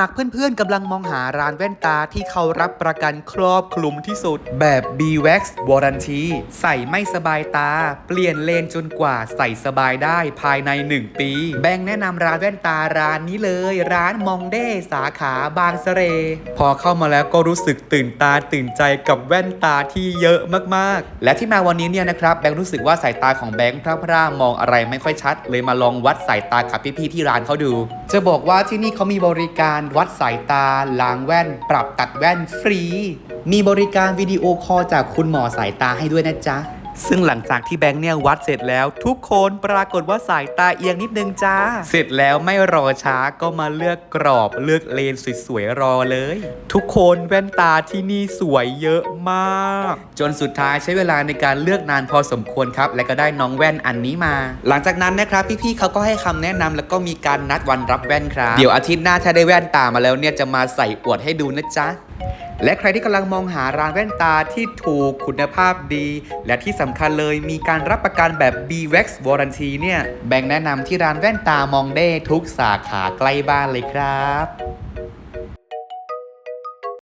หากเพื่อนๆกำลังมองหาร้านแว่นตาที่เขารับประกันครอบคลุมที่สุด แบบ b w a x Warranty ใส่ไม่สบายตา เปลี่ยนเลนจนกว่าใส่สบายได้ภายใน 1 ปี แบงค์แนะนำร้านแว่นตาร้านนี้เลย ร้านมองเด้สาขาบางสะเรพอเข้ามาแล้วก็รู้สึกตื่นตาตื่นใจกับแว่นตาที่เยอะมากๆ และที่มาวันนี้เนี่ยนะครับแบงค์รู้สึกว่าสายตาของแบงค์พร่าๆมองอะไรไม่ค่อยชัด เลยมาลองวัดสายตากับพี่ๆที่ร้านเขาดู จะบอกว่าที่นี่เขามีบริการวัดสายตา ล้างแว่น ปรับตัดแว่นฟรี มีบริการวิดีโอคอลจากคุณหมอสายตาให้ด้วยนะจ๊ะ ซึ่งหลังจากที่แบงค์เนี่ยวัดเสร็จแล้วทุกคนปรากฏว่าสายตาเอียงนิดนึงจ้า เสร็จแล้วไม่รอช้าก็มาเลือกกรอบเลือกเลนสวยๆรอเลย ทุกคนแว่นตาที่นี่สวยเยอะมาก จนสุดท้ายใช้เวลาในการเลือกนานพอสมควรครับ และก็ได้น้องแว่นอันนี้มา หลังจากนั้นนะครับพี่ๆเขาก็ให้คำแนะนำแล้วก็มีการนัดวันรับแว่นครับ เดี๋ยวอาทิตย์หน้าถ้าได้แว่นตามาแล้วเนี่ยจะมาใส่อวดให้ดูนะจ๊ะและใครที่กำลังมองหาร้านแว่นตาที่ถูกคุณภาพดี และที่สำคัญเลยมีการรับประกันแบบ b w a x Warranty เนี่ย แบ่งแนะนำที่ร้านแว่นตามองเด้ทุกสาขาใกล้บ้านเลยครับ